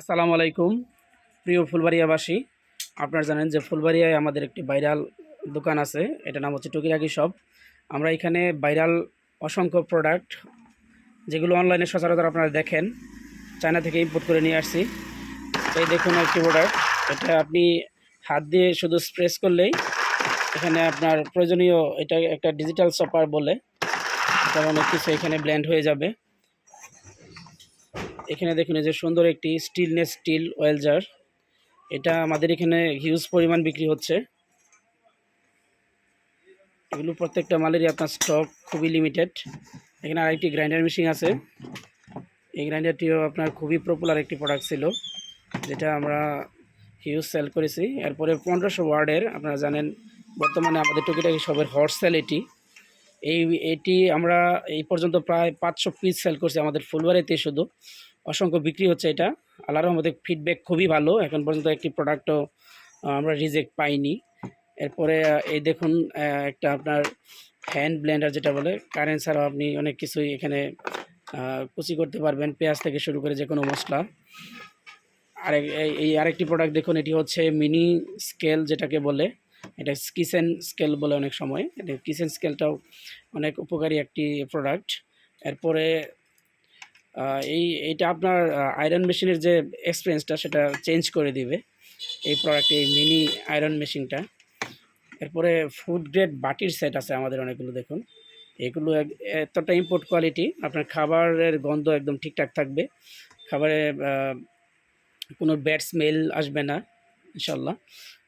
আসসালামু আলাইকুম। প্রিয় ফুলবাড়িয়াবাসী, আপনারা জানেন যে ফুলবাড়িয়ায় আমাদের একটি ভাইরাল দোকান আছে। এটা নাম হচ্ছে টুকিরাকি শপ। আমরা এখানে ভাইরাল অসংখ্য প্রোডাক্ট যেগুলো অনলাইনে সচরাচর আপনারা দেখেন। চায়না থেকে ইম্পোর্ট করে নিয়ে আসছি। এই দেখুন একটি প্রোডাক্ট এটা আপনি হাত দিয়ে শুধু স্প্রেস করলেই এখানে আপনার প্রয়োজনীয় এটা একটা ডিজিটাল সপার বলে। এটা অনেক কিছু এখানে ব্লেন্ড হয়ে যাবে। এখানে দেখুন যে সুন্দর একটি স্টিলনেস স্টিল অয়েল জার এটা আমাদের এখানে হিউজ পরিমাণ বিক্রি হচ্ছে। এগুলো প্রত্যেকটা মালেরই আপনার স্টক খুবই লিমিটেড এখানে আরেকটি গ্রাইন্ডার মেশিন আছে। এই গ্রাইন্ডারটিও আপনার খুবই পপুলার একটি প্রোডাক্ট ছিল, যেটা আমরা হিউজ সেল করেছি। এরপরে পনেরোশো ওয়ার্ডের, আপনারা জানেন, বর্তমানে আমাদের টুকিটাকি সবের হট সেল এটি। এই, এটি আমরা এই পর্যন্ত প্রায় পাঁচশো পিস সেল করছি, আমাদের ফুলবাড়িতে শুধু। অসংখ্য বিক্রি হচ্ছে এটা। আল্লাহর রহমতে ফিডব্যাক খুবই ভালো। এখন পর্যন্ত একটি প্রোডাক্টও আমরা রিজেক্ট পাইনি। এরপরে এই দেখুন একটা আপনার হ্যান্ড ব্লেন্ডার যেটা বলে কারেন্ট ছাড়াও আপনি অনেক কিছুই এখানে কুচি করতে পারবেন। পেঁয়াজ থেকে শুরু করে যে কোনো মশলা আরেক, এই- আরেকটি প্রোডাক্ট দেখুন, এটি হচ্ছে মিনি স্কেল যেটাকে বলে। এটা কিচেন স্কেল বলে অনেক সময়। এটা কিচেন স্কেলটাও অনেক উপকারী একটি প্রোডাক্ট এরপরে এই এটা আপনার আয়রন মেশিনের যে এক্সপিরিয়েন্সটা সেটা চেঞ্জ করে দিবে। এই প্রোডাক্ট এই মিনি আয়রন মেশিনটা এরপরে ফুড গ্রেড বাটির সেট আছে আমাদের অনেকগুলো, দেখুন। এগুলো এতটা ইম্পোর্ট কোয়ালিটি আপনার খাবারের গন্ধ একদম ঠিকঠাক থাকবে। খাবারে কোনো ব্যাড স্মেল আসবে না ইনশাল্লাহ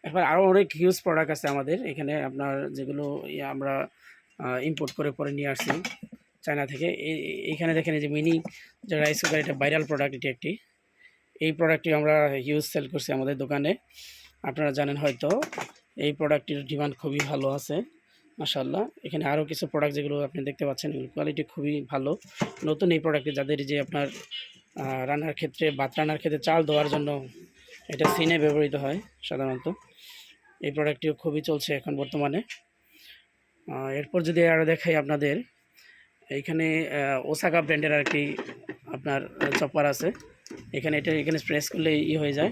এরপর আরও অনেক হিউজ প্রোডাক্ট আছে আমাদের। এখানে আপনার যেগুলো ইয়ে আমরা ইম্পোর্ট করে, পরে নিয়ে আসছি। চায়না থেকে। এই- এই- এইখানে দেখেন এই যে মিনি যে রাইস কুকার এটা ভাইরাল প্রোডাক্ট এটি একটি। এই প্রোডাক্টটি আমরা হিউজ সেল করছি আমাদের দোকানে। আপনারা জানেন হয়তো, এই প্রোডাক্টটির ডিমান্ড খুবই ভালো আছে মাশাল্লাহ এখানে আরও কিছু প্রোডাক্ট যেগুলো আপনি দেখতে পাচ্ছেন এগুলো কোয়ালিটি খুবই ভালো। নতুন এই প্রোডাক্টটি যাদের যে আপনার রান্নার ক্ষেত্রে, ভাত রান্নার ক্ষেত্রে চাল দেওয়ার জন্য এটা সিনে ব্যবহৃত হয় সাধারণত। এই প্রোডাক্টটিও খুবই চলছে এখন বর্তমানে। এরপর যদি আরও দেখাই আপনাদের এইখানে ওসাকা ব্র্যান্ডের আর কি আপনার চপার আছে। এখানে এটা, এখানে প্রেস করলে ই হয়ে যায়।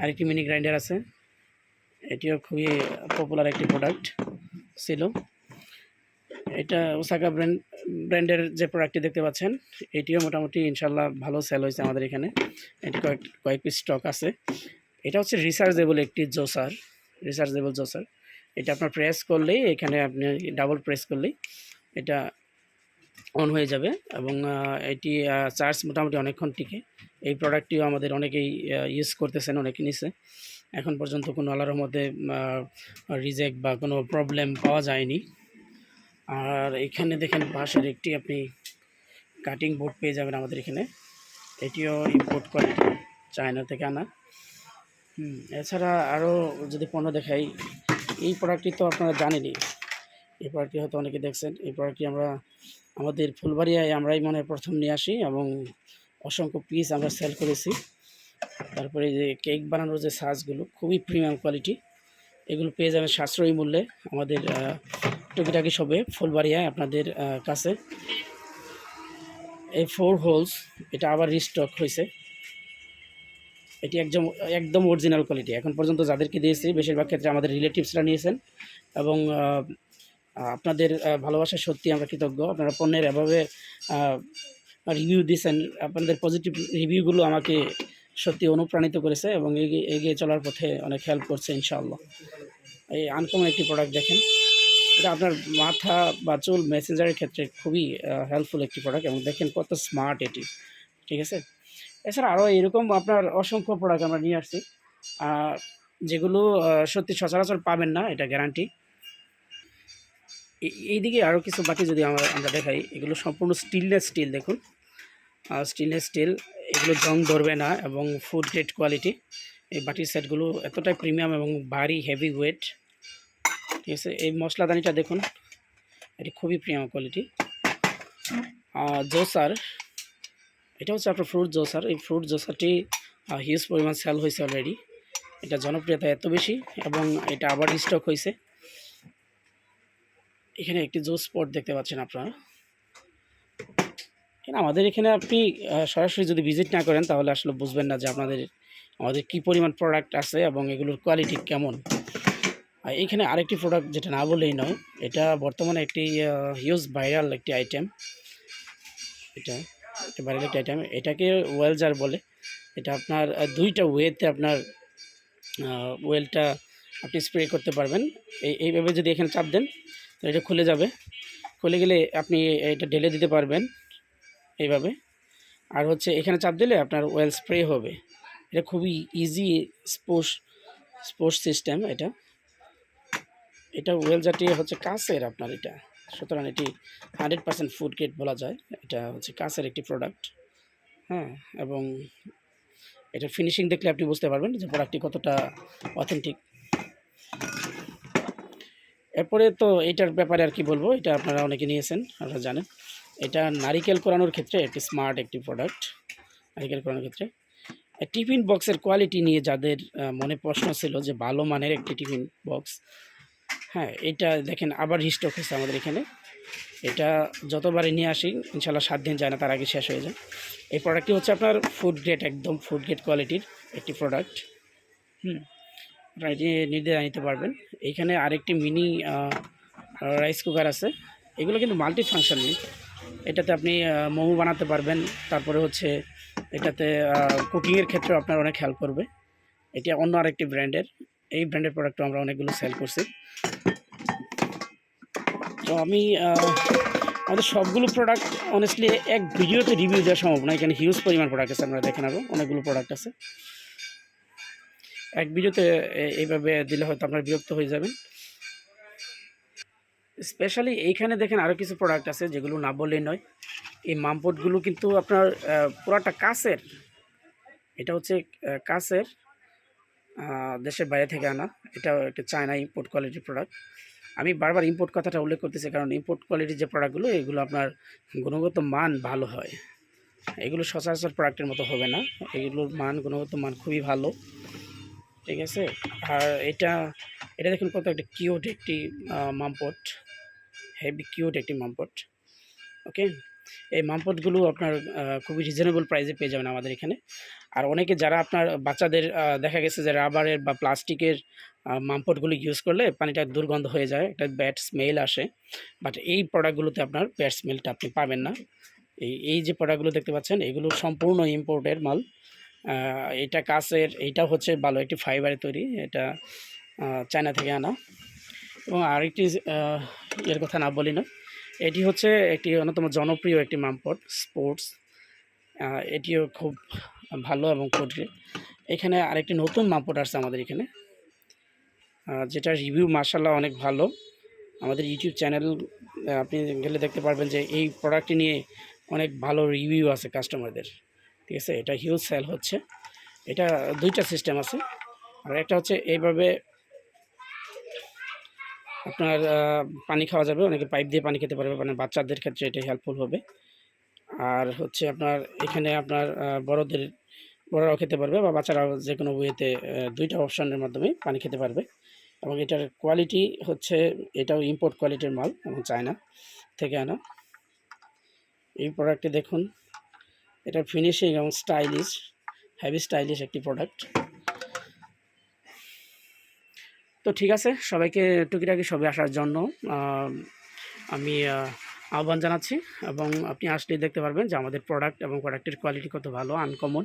আরেকটি মিনি গ্রাইন্ডার আছে। এটিও খুবই পপুলার একটি প্রোডাক্ট ছিল। এটা ওসাকা ব্র্যান্ড ব্র্যান্ডের যে প্রোডাক্টটি দেখতে পাচ্ছেন, এটিও মোটামুটি ইনশাল্লাহ ভালো সেল হয়েছে আমাদের এখানে। এটি কয়েক কয়েক পিস স্টক আছে। এটা হচ্ছে রিসার্চেবল একটি জোসার রিসার্চেবল জোসার এটা আপনার প্রেস করলেই এখানে আপনি ডাবল প্রেস করলেই এটা অন হয়ে যাবে এবং এটি চার্জ মোটামুটি অনেকক্ষণ টিকে। এই প্রোডাক্টটিও আমাদের অনেকেই ইউজ করতেছেন, অনেকে নিছে। এখন পর্যন্ত কোনো আল্লাহর মধ্যে রিজেক্ট বা কোনো প্রবলেম পাওয়া যায়নি। আর এখানে দেখেন পাশের একটি আপনি কাটিং বোর্ড পেয়ে যাবেন আমাদের এখানে। এটিও ইম্পোর্ট কোয়ালিটি চায়না থেকে আনা। এছাড়া আরও যদি পণ্য দেখাই, এই প্রোডাক্টটি তো আপনারা জানেনই। এই প্রোডাক্টটি হয়তো অনেকে দেখছেন। এই প্রোডাক্টটি আমরা আমাদের ফুলবাড়িয়ায় আমরাই মনে প্রথম নিয়ে আসি এবং অসংখ্য পিস আমরা সেল করেছি। তারপরে যে কেক বানানোর যে সাজগুলো খুবই প্রিমিয়াম কোয়ালিটি এগুলো পেয়ে যাবেন সাশ্রয়ী মূল্যে আমাদের টুকিটাকি সবে ফুলবাড়িয়ায় আপনাদের কাছে। এই ফোর হোলস এটা আবার রিস্টক হয়েছে। এটি একদম একদম অরিজিনাল কোয়ালিটি এখন পর্যন্ত যাদেরকে দিয়েছি, বেশিরভাগ ক্ষেত্রে আমাদের রিলেটিভসরা নিয়েছেন এবং আপনাদের ভালোবাসা সত্যি আমরা কৃতজ্ঞ। আপনারা পণ্যের এভাবে রিভিউ দিয়েছেন আপনাদের পজিটিভ রিভিউগুলো আমাকে সত্যি অনুপ্রাণিত করেছে এবং এগিয়ে এগিয়ে চলার পথে অনেক হেল্প করছে, ইনশাআল্লাহ। এই আনকমন একটি প্রোডাক্ট দেখেন। এটা আপনার মাথা বা চুল মেসেঞ্জারের ক্ষেত্রে খুবই হেল্পফুল একটি প্রোডাক্ট এবং দেখেন কত স্মার্ট এটি। ঠিক আছে? এছাড়া আরও এরকম আপনার অসংখ্য প্রোডাক্ট আমরা নিয়ে আসছি। যেগুলো সত্যি সচরাচর পাবেন না, এটা গ্যারান্টি এইদিকে আরও কিছু বাকি যদি আমরা আমরা দেখাই, এগুলো সম্পূর্ণ স্টিললেস স্টিল দেখুন। স্টিললেস স্টিল এগুলো জং ধরবে না এবং ফুড গ্রেড কোয়ালিটি এই বাটির সেটগুলো এতটাই প্রিমিয়াম এবং ভারী হেভি ওয়েট ঠিক আছে? এই মশলাদানিটা দেখুন, এটি খুবই প্রিমিয়াম কোয়ালিটি জোসার, এটা হচ্ছে আপনার ফ্রুট জোসার। এই ফ্রুট জোসারটি হিউজ পরিমাণ সেল হয়েছে অলরেডি এটা জনপ্রিয়তা এত বেশি এবং এটা আবার স্টক হয়েছে। এখানে একটি জুস স্পট দেখতে পাচ্ছেন আপনারা। কেন আমাদের এখানে আপনি সরাসরি যদি ভিজিট না করেন, তাহলে আসলে বুঝবেন না যে আপনাদের, আমাদের কী পরিমাণ প্রোডাক্ট আছে এবং এগুলোর কোয়ালিটি কেমন। আর এখানে আরেকটি প্রোডাক্ট যেটা না বলেই নয়, এটা বর্তমানে একটি হিউজ ভাইরাল একটি আইটেম এটা একটা ভাইরাল একটি আইটেম এটাকে ওয়েলজার বলে। এটা আপনার দুইটা ওয়েতে আপনার ওয়েলটা আপনি স্প্রে করতে পারবেন। এই, এইভাবে যদি এখানে চাপ দেন এটা খুলে যাবে। খুলে গেলে আপনি এটা ঢেলে দিতে পারবেন এইভাবে। আর হচ্ছে এখানে চাপ দিলে আপনার ওয়েল স্প্রে হবে। এটা খুবই ইজি স্পোর্টস স্পোর্টস সিস্টেম এটা। এটা ওয়েল জাতি হচ্ছে কাছের আপনার এটা। সুতরাং এটি হান্ড্রেড পার্সেন্ট ফুড গ্রেড বলা যায়। এটা হচ্ছে কাছের একটি প্রোডাক্ট হ্যাঁ এবং এটা ফিনিশিং দেখলে আপনি বুঝতে পারবেন যে প্রোডাক্টটি কতটা অথেন্টিক এরপরে তো এটার ব্যাপারে আর কি বলব, এটা আপনারা অনেকে নিয়েছেন, আপনারা জানেন। এটা নারিকেল কোরানোর ক্ষেত্রে একটি স্মার্ট একটি প্রোডাক্ট, নারিকেল কোরানোর ক্ষেত্রে। টিফিন বক্সের কোয়ালিটি নিয়ে যাদের মনে প্রশ্ন ছিল যে ভালো মানের একটি টিফিন বক্স হ্যাঁ এটা দেখেন আবার রিস্টক হয়েছে আমাদের এখানে। এটা যতবারই নিয়ে আসি ইনশাল্লাহ সাত দিন যায় না, তার আগে শেষ হয়ে যায়। এই প্রোডাক্টটি হচ্ছে আপনার ফুড গ্রেড একদম ফুড গ্রেড কোয়ালিটির একটি প্রোডাক্ট। হুম। আপনারা এটি নির্দ্বিধায় নিতে পারবেন। এইখানে আরেকটি মিনি রাইস কুকার আছে। এগুলো কিন্তু মাল্টি ফাংশনাল এটাতে আপনি মোমো বানাতে পারবেন। তারপরে হচ্ছে এটাতে কুকিংয়ের ক্ষেত্রেও আপনার অনেক হেল্প করবে। এটি অন্য আরেকটি ব্র্যান্ডের এই ব্র্যান্ডের প্রোডাক্টও আমরা অনেকগুলো সেল করছি। তো আমি আমাদের সবগুলো প্রোডাক্ট অনেস্টলি এক ভিডিওতে রিভিউ দেওয়া সম্ভব না। এখানে হিউজ পরিমাণ প্রোডাক্ট আছে, আমরা দেখে নেব। অনেকগুলো প্রোডাক্ট আছে। এক ভিডিওতে এইভাবে দিলে হয়তো আপনার বিরক্ত হয়ে যাবেন। স্পেশালি এইখানে দেখেন আরও কিছু প্রোডাক্ট আছে যেগুলো না বললেই নয়। এই মামপটগুলো কিন্তু আপনার পুরাটা কাছের এটা হচ্ছে কাছের দেশের বাইরে থেকে আনা। এটা একটা চায়না ইম্পোর্ট কোয়ালিটির প্রোডাক্ট আমি বারবার ইম্পোর্ট কথাটা উল্লেখ করতেছি কারণ ইম্পোর্ট কোয়ালিটির যে প্রোডাক্টগুলো এগুলো আপনার গুণগত মান ভালো হয়। এগুলো সচরাচর প্রোডাক্টের মতো হবে না। এগুলোর মান, গুণগত মান খুবই ভালো। ঠিক আছে? আর এটা এটা দেখুন কত একটা কিউট একটি মামপট। হেভি কিউট একটি মামপট ওকে এই মামপটগুলো আপনার খুবই রিজনেবল প্রাইসে পেয়ে যাবেন আমাদের এখানে। আর অনেকে যারা আপনার বাচ্চাদের দেখা গেছে যে রাবারের বা প্লাস্টিকের মামপটগুলো ইউজ করলে পানিটা দুর্গন্ধ হয়ে যায়, একটা ব্যাড স্মেল আসে। বাট এই প্রোডাক্টগুলোতে আপনার ব্যাড স্মেলটা আপনি পাবেন না। এই এই যে প্রোডাক্টগুলো দেখতে পাচ্ছেন, এগুলো সম্পূর্ণ ইম্পোর্টের মাল। এটা কাছের এইটা হচ্ছে ভালো একটি ফাইবারে তৈরি, এটা চায়না থেকে আনা। এবং আরেকটি এর কথা না বলি না, এটি হচ্ছে একটি অন্যতম জনপ্রিয় একটি মামপট স্পোর্টস এটিও খুব ভালো এবং কঠিন এখানে আরেকটি নতুন মামপট আসছে আমাদের এখানে যেটা রিভিউ মার্শাল্লাহ অনেক ভালো। আমাদের ইউটিউব চ্যানেল আপনি গেলে দেখতে পারবেন যে এই প্রোডাক্টটি নিয়ে অনেক ভালো রিভিউ আছে কাস্টমারদের ঠিক আছে, এটা হিউজ সেল হচ্ছে। এটা দুইটা সিস্টেম আছে। আর একটা হচ্ছে এইভাবে আপনার পানি খাওয়া যাবে, অনেকে পাইপ দিয়ে পানি খেতে পারবে মানে বাচ্চাদের ক্ষেত্রে এটা হেল্পফুল হবে। আর হচ্ছে আপনার এখানে আপনার বড়দের, বড়রাও খেতে পারবে বা বাচ্চারাও যে কোনো ওয়েতে দুইটা অপশনের মাধ্যমে পানি খেতে পারবে। এবং এটার কোয়ালিটি হচ্ছে, এটাও ইম্পোর্ট কোয়ালিটির মাল, এবং চায়না থেকে আনা। এই প্রোডাক্টটি দেখুন। এটার ফিনিশিং এবং স্টাইলিশ হ্যাভি স্টাইলিশ একটি প্রোডাক্ট তো ঠিক আছে, সবাইকে টুকিটাকি সবে আসার জন্য আমি আহ্বান জানাচ্ছি এবং আপনি আসলেই দেখতে পারবেন যে আমাদের প্রোডাক্ট এবং প্রোডাক্টের কোয়ালিটি কত ভালো আনকমন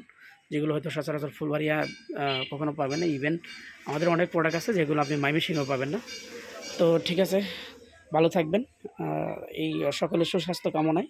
যেগুলো হয়তো সচরাচর ফুলবাড়িয়া কখনো পাবেন না ইভেন আমাদের অনেক প্রোডাক্ট আছে যেগুলো আপনি মাইমেশিনেও পাবেন না। তো ঠিক আছে, ভালো থাকবেন এই সকলের সুস্বাস্থ্য কামনায়।